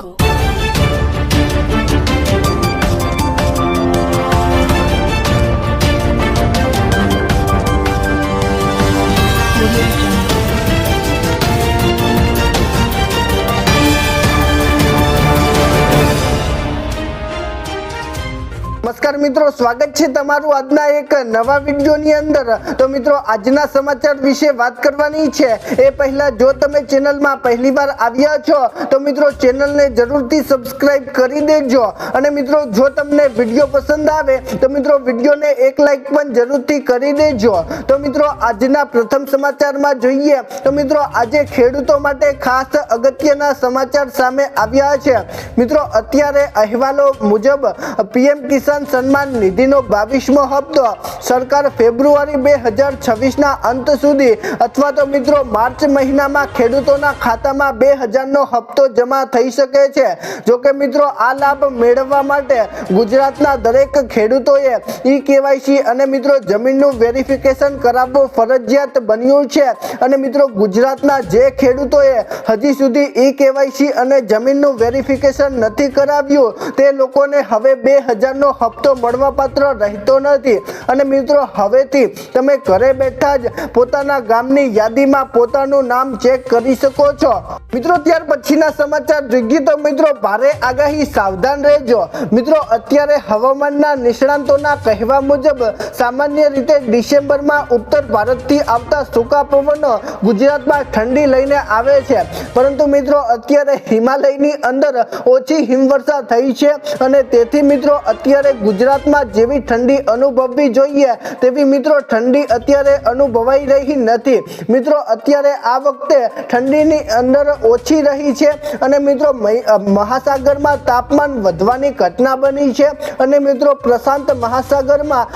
jungle. નમસ્કાર મિત્રો, સ્વાગત છે તમારું આજના એક નવા વિડીયોની અંદર. તો મિત્રો, આજના સમાચાર વિશે વાત કરવાની છે. એ પહેલા જો તમે ચેનલમાં પહેલીવાર આવ્યા છો, તો મિત્રો ચેનલને જરૂરથી સબસ્ક્રાઈબ કરી દેજો. અને મિત્રો, જો તમને વીડિયો પસંદ આવે, તો મિત્રો વિડીયોને એક લાઈક પણ જરૂરથી કરી દેજો. તો મિત્રો, આજના પ્રથમ સમાચારમાં જોઈએ, તો મિત્રો આજે ખેડૂતો માટે ખાસ અગત્યના સમાચાર સામે આવ્યા છે. મિત્રો, અત્યારે અહેવાલો મુજબ, પીએમ કિસાન સન્માન નિધિનો બાવીસમો હપ્તો સરકાર ફેબ્રુઆરી બે હજાર છવ્વીસના અંત સુધી અથવા તો મિત્રો માર્ચ મહિનામાં ખેડૂતોના ખાતામાં બે હજારનો હપ્તો જમા થઈ શકે છે. જોકે મિત્રો આ લાભ મેળવવા માટે ગુજરાતના દરેક ખેડૂતોએ ઈ કેવાયસી અને મિત્રો જમીનનું વેરિફિકેશન કરાવવું ફરજિયાત બન્યું છે. અને મિત્રો ગુજરાતના જે ખેડૂતોએ હજી સુધી ઈ કેવાયસી અને જમીનનું વેરિફિકેશન નથી કરાવ્યું, તે લોકોને હવે બે હજારનો હપ્તો મળવાપાત્ર રહેતો નથી. અને મિત્રો, હવેથી તમે ઘરે બેઠા જ પોતાના ગામની યાદીમાં પોતાનું નામ ચેક કરી શકો છો. મિત્રો, ત્યાર પછીના સમાચાર જોઈએ તો મિત્રો, ભારે આગાહી સાવધાન રહેજો. મિત્રો, અત્યારે હવામાનના નિષ્ણાંતોના કહેવા મુજબ, સામાન્ય રીતે ડિસેમ્બરમાં ઉત્તર ભારતથી આવતા સૂકા પવનો ગુજરાતમાં ઠંડી લઈને આવે છે. પરંતુ મિત્રો, અત્યારે હિમાલયની અંદર ઓછી હિમવર્ષા થઈ છે અને તેથી મિત્રો, અત્યારે ગુજરાતમાં જેવી ઠંડી અનુભવવી જોઈએ તેવી મિત્રો ઠંડી અત્યારે અનુભવાઈ રહી નથી. મિત્રો, અત્યારે આ વખતે ઠંડીની અંદર ઓછી રહી છે અને મિત્રો મહાસાગરમાં તાપમાન વધવાની ઘટના બની છે અને મિત્રો, પ્રશાંત મહાસાગરમાં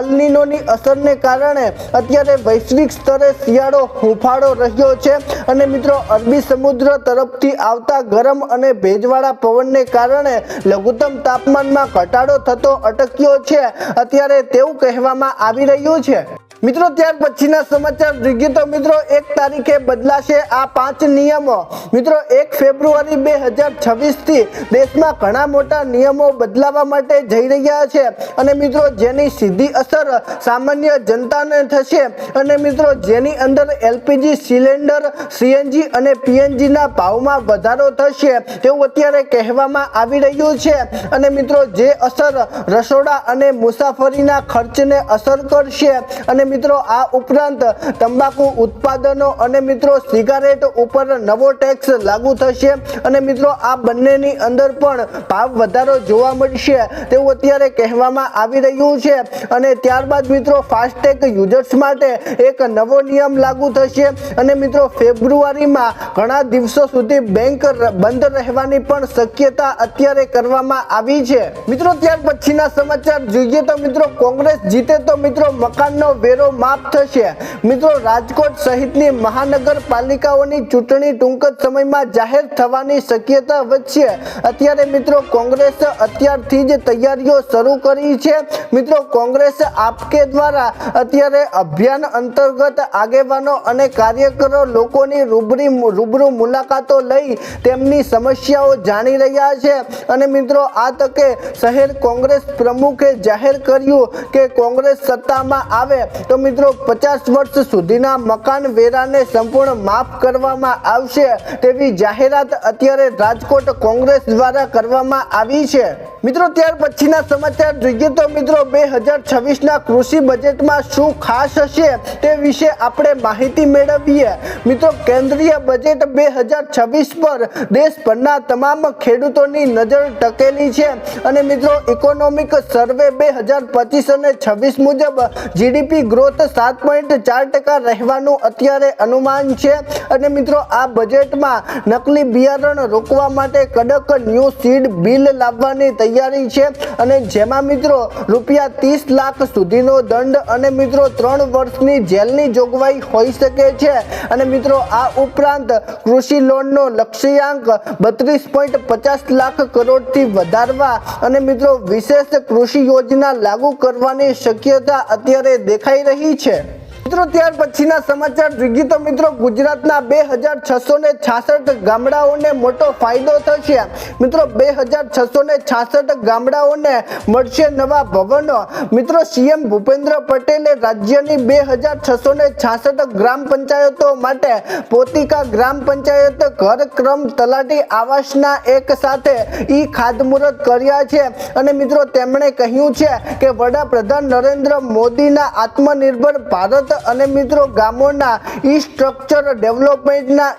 અલ્નિનોની અસરને કારણે અત્યારે વૈશ્વિક સ્તરે શિયાળો હુંફાળો રહ્યો છે અને મિત્રો, અરબી સમુદ્ર તરફથી આવતા ગરમ અને ભેજવાળા પવનને કારણે લઘુત્તમ તાપમાનમાં ઘટાડો થતો અટક્યો છે. અત્યારે તેવું કહેવામાં આવી રહ્યું છે. મિત્રો, ત્યાર પછીના સમાચાર જોઈએ તો મિત્રો, એક તારીખે બદલાશે આ પાંચ નિયમો. મિત્રો, એક ફેબ્રુઆરી બે હજાર છવ્વીસથી દેશમાં ઘણા મોટા નિયમો બદલાવા માટે જઈ રહ્યા છે. અને મિત્રો, જેની સીધી અસર સામાન્ય જનતાને થશે. અને મિત્રો, જેની અંદર એલપીજી સિલિન્ડર, સીએનજી અને પીએનજીના ભાવમાં વધારો થશે તેવું અત્યારે કહેવામાં આવી રહ્યું છે. અને મિત્રો, જે અસર રસોડા અને મુસાફરીના ખર્ચને અસર કરશે. અને મિત્રો, આ ઉપરાંત તંબાકુ ઉત્પાદનો અને મિત્રો સિગારેટ ઉપર નવો ટેક્સ લાગુ થશે. અને મિત્રો, આ બંનેની અંદર પણ ભાવ વધારો જોવા મળશે તેવું અત્યારે કહેવામાં આવી રહ્યું છે. અને ત્યારબાદ મિત્રો ફાસ્ટેગ યુઝર્સ માટે એક નવો નિયમ લાગુ થશે. અને મિત્રો, ફેબ્રુઆરીમાં ઘણા દિવસો સુધી બેંક બંધ રહેવાની પણ શક્યતા અત્યારે કરવામાં આવી છે. મિત્રો, ત્યાર પછીના સમાચાર જોઈએ તો મિત્રો, કોંગ્રેસ જીતે તો મિત્રો મકાનનો વેરો માફ થશે. મિત્રો, રાજકોટ સહિતની મહાનગરપાલિકાઓની ચૂંટણી ટૂંક જ સમયમાં જાહેર થવાની શક્યતા વધશે. અત્યારે મિત્રો, કોંગ્રેસ અત્યારથી જ તૈયારીઓ શરૂ કરી છે. મિત્રો, કોંગ્રેસ આપકે દ્વારા અત્યારે અભિયાન અંતર્ગત આગેવાનો અને કાર્યકરો લોકોની રૂબરી રૂબરૂ મુલાકાતો લઈ તેમની સમસ્યાઓ જાણી રહ્યા છે. અને મિત્રો, આ તકે શહેર કોંગ્રેસ પ્રમુખે જાહેર કર્યું કે કોંગ્રેસ સત્તામાં આવે. તો મિત્રો, પચાસ વર્ષ સુધીના મકાન વેરાને સંપૂર્ણ માફ કરવામાં આવશે તેવી જાહેરાત અત્યારે રાજકોટ કોંગ્રેસ દ્વારા કરવામાં આવી છે. મિત્રો, ત્યાર પછીના સમાચાર જોઈએ તો મિત્રો, બે હજાર છવ્વીસના કૃષિ બજેટમાં શું ખાસ હશે તે વિશે આપણે માહિતી મેળવીએ. મિત્રો, કેન્દ્રીય બજેટ બે હજાર છવ્વીસ પર દેશભરના તમામ ખેડૂતોની નજર ટકેલી છે. અને મિત્રો, ઇકોનોમિક સર્વે બે હજાર પચીસ અને છવ્વીસ મુજબ જીડીપી ગ્રોથ સાત પોઈન્ટ ચાર ટકા રહેવાનું અત્યારે અનુમાન છે. અને મિત્રો, આ બજેટમાં નકલી બિયારણ રોકવા માટે કડક ન્યૂ સીડ બિલ લાવવાની તૈયારી છે અને જેમાં મિત્રો રૂપિયા ત્રીસ લાખ સુધીનો દંડ અને મિત્રો ત્રણ વર્ષની જેલની જોગવાઈ હોઈ શકે છે. અને મિત્રો આ ઉપરાંત કૃષિ લોનનો લક્ષ્યાંક બત્રીસ પોઈન્ટ પચાસ લાખ કરોડથી વધારવા અને મિત્રો વિશેષ કૃષિ યોજના લાગુ કરવાની શક્યતા અત્યારે દેખાઈ રહી છે. મિત્રો, ત્યાર પછીના સમાચાર. જોઈએ તો મિત્રો, ગુજરાતના બે હજાર છસો ને છાસઠ ગામડાઓને મોટો ફાયદો થશે. મિત્રો, બે હજાર છસો ને છાસઠ ગામડાઓને મળશે નવા ભવનો. મિત્રો, સીએમ ભૂપેન્દ્ર પટેલે રાજ્યની બે હજાર છસો ને છાસઠ ગ્રામ પંચાયતો માટે પોતિકા ગ્રામ પંચાયત ઘર ક્રમ તલાટી આવાસના એક સાથે ઈ ખાતમુહૂર્ત કર્યા છે. અને મિત્રો, તેમણે કહ્યું છે કે વડાપ્રધાન નરેન્દ્ર મોદીના આત્મનિર્ભર ભારત અને મિત્રો ગામોના ઈ સ્ટ્રક્ચર ડેવલપમેન્ટના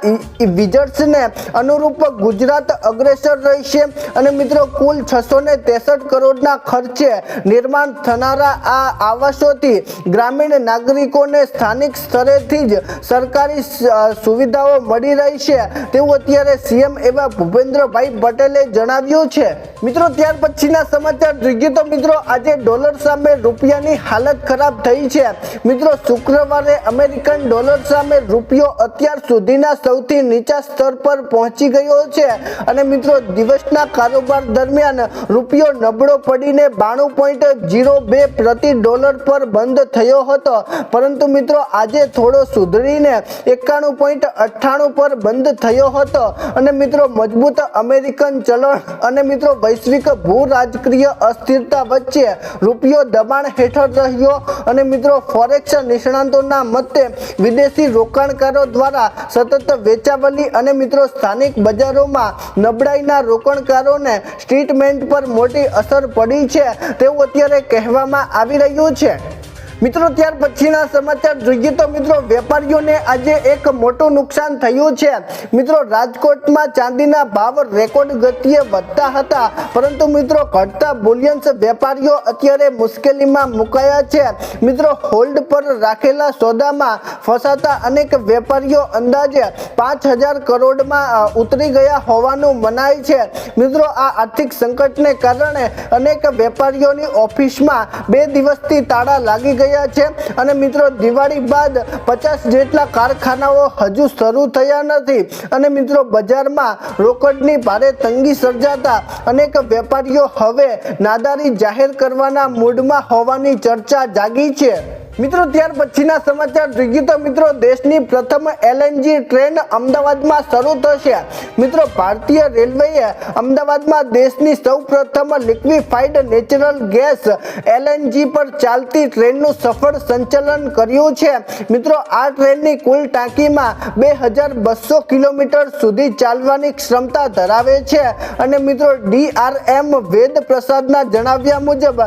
વિઝટ્સને અનુરૂપ ગુજરાત અગ્રેસર રહેશે. અને મિત્રો કુલ છસો ને ત્રેસઠ કરોડના ખર્ચે નિર્માણ થનારા આ આવાસોથી ગ્રામીણ નાગરિકોને સ્થાનિક સ્તરેથી જ સરકારી સુવિધાઓ મળી રહી છે. તેવું અત્યારે સીએમ એવા ભૂપેન્દ્રભાઈ પટેલે જણાવ્યું છે. મિત્રો, ત્યાર પછીના સમાચાર જોઈએ તો મિત્રો, આજે ડોલર સામે રૂપિયાની હાલત ખરાબ થઈ છે. મિત્રો શુક્રવારે અમેરિકન ડોલર સામે રૂપિયો અત્યાર સુધીના સૌથી નીચા સ્તર પર પહોંચી ગયો છે. અને મિત્રો, દિવસના કારોબાર દરમિયાન રૂપિયો નબળો પડીને બાણું પોઈન્ટ જીરો બે પ્રતિ ડોલર પર બંધ થયો હતો. પરંતુ મિત્રો, આજે થોડો સુધરીને એકાણું પોઈન્ટ અઠ્ઠાણું પર બંધ થયો હતો. અને મિત્રો, મજબૂત અમેરિકન ચલણ અને મિત્રો, વૈશ્વિક ભૂ રાજકીય અસ્થિરતા વચ્ચે રૂપિયો દબાણ હેઠળ રહ્યો. અને મિત્રો ફોરેક્સ નિષ્ણાંતોના મતે વિદેશી રોકાણકારો દ્વારા સતત વેચાવલી અને મિત્રો સ્થાનિક બજારોમાં નબળાઈના રોકાણકારોને સ્ટ્રીટમેન્ટ પર મોટી અસર પડી છે તેવું અત્યારે કહેવામાં આવી રહ્યું છે. મિત્રો, ત્યાર પછીના સમાચાર જોઈએ તો મિત્રો, વેપારીઓને આજે એક મોટું નુકસાન થયું છે. મિત્રો, રાજકોટમાં ચાંદીના ભાવ રેકોર્ડ ગતિએ વધતા હતા. પરંતુ મિત્રો, ઘટતા બુલિયન્સ વેપારીઓ અત્યારે મુશ્કેલીમાં મુકાયા છે. મિત્રો, હોલ્ડ પર રાખેલા સોદામાં ફસાતા અનેક વેપારીઓ અંદાજે પાંચ હજાર કરોડમાં ઉતરી ગયા હોવાનું મનાય છે. મિત્રો, આ આર્થિક સંકટને કારણે અનેક વેપારીઓની ઓફિસમાં બે દિવસથી તાળા લાગી ગયા છે. અને મિત્રો, દિવાળી બાદ પચાસ જેટલા કારખાનાઓ હજુ શરૂ થયા નથી. અને મિત્રો, બજારમાં રોકડની ભારે તંગી સર્જાતા અનેક વેપારીઓ હવે નાદારી જાહેર કરવાના મૂડમાં હોવાની ચર્ચા જાગી છે. મિત્રો, ત્યાર પછીના સમાચાર જોઈએ તો મિત્રો, દેશની પ્રથમ એલએનજી ટ્રેન અમદાવાદમાં શરૂ થશે. મિત્રો, ભારતીય રેલવેએ અમદાવાદમાં દેશની સૌ પ્રથમ લિક્વિફાઈડ નેચરલ ગેસ એલએનજી પર ચાલતી ટ્રેનનું સફળ સંચાલન કર્યું છે. મિત્રો, આ ટ્રેનની કુલ ટાંકીમાં બે હજાર બસો કિલોમીટર સુધી ચાલવાની ક્ષમતા ધરાવે છે. અને મિત્રો ડીઆરએમ વેદ પ્રસાદના જણાવ્યા મુજબ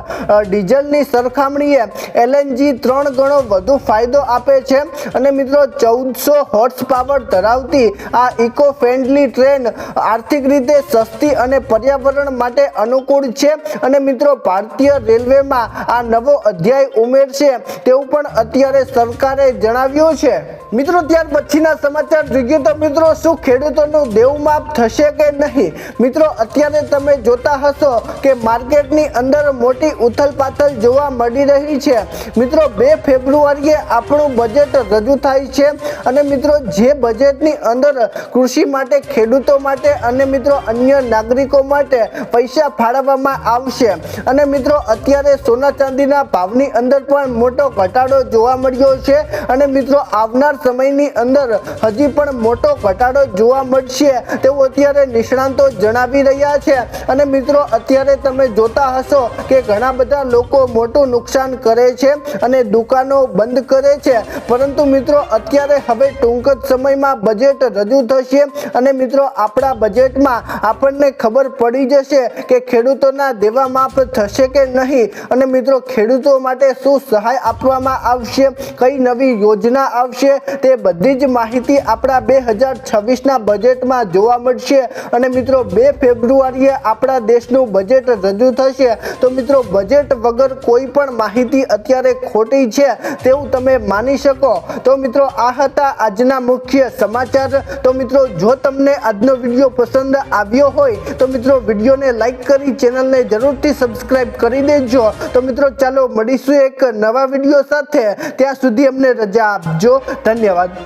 ડીઝલની સરખામણીએ એલએનજી ત્રણ ગણો વધુ ફાયદો આપે છે. અને મિત્રો, ચૌદસો હોર્સ પાવર ધરાવતી આ ઇકો ફ્રેન્ડલી ટ્રેન આર્થિક રીતે સસ્તી અને પર્યાવરણ માટે અનુકૂળ છે. અને મિત્રો, ભારતીય રેલવેમાં આ નવો અધ્યાય ઉમેરશે તેવું પણ અત્યારે સરકારે જણાવ્યું છે. મિત્રો, ત્યાર પછીના સમાચાર જોઈએ તો મિત્રો, શું ખેડૂતોનું દેવમાપ થશે કે નહીં? મિત્રો, અત્યારે તમે જોતા હશો કે માર્કેટની અંદર મોટી ઉથલપાથલ જોવા મળી રહી છે. મિત્રો બે ફેબ્રુઆરીએ આપણું બજેટ રજૂ થાય છે. અને મિત્રો, જે બજેટની અંદર કૃષિ માટે, ખેડૂતો માટે અને મિત્રો, અન્ય નાગરિકો માટે પૈસા ફાળવવામાં આવશે. અને મિત્રો, અત્યારે સોના ચાંદીના ભાવની અંદર પણ મોટો ઘટાડો જોવા મળ્યો છે. અને મિત્રો, આવનાર સમયની અંદર હજી પણ મોટો ઘટાડો જોવા મળશે તેવું અત્યારે નિષ્ણાંતો જણાવી રહ્યા છે. અને મિત્રો, અત્યારે તમે જોતા હશો કે ઘણા બધા લોકો મોટું નુકસાન કરે છે. અને દુકાનો બંધ કરે છે. પરંતુ મિત્રો, અત્યારે હવે ટૂંક જ સમયમાં બજેટ રજૂ થશે અને મિત્રો, આપણા બજેટમાં આપણને ખબર પડી જશે કે ખેડૂતોના દેવા માફ થશે કે નહીં. અને મિત્રો, ખેડૂતો માટે શું સહાય આપવામાં આવશે? કઈ નવી યોજના આવશે? તે બધી જ માહિતી આપણા બે હજાર છવ્વીસના બજેટમાં જોવા મળશે. અને મિત્રો, બે ફેબ્રુઆરીએ આપણા દેશનું બજેટ રજૂ થશે. તો મિત્રો બજેટ વગર કોઈ પણ માહિતી અત્યારે ખોટી છે તેવું તમે માની શકો. તો મિત્રો, આ હતા આજના મુખ્ય સમાચાર. તો મિત્રો, જો તમને આજનો વીડિયો પસંદ આવ્યો હોય, તો મિત્રો, વિડીયોને લાઈક કરી ચેનલને જરૂરથી સબસ્ક્રાઈબ કરી દેજો. તો મિત્રો, ચાલો મળીશું એક નવા વીડિયો સાથે. ત્યાં સુધી અમને રજા આપજો. ધન્યવાદ.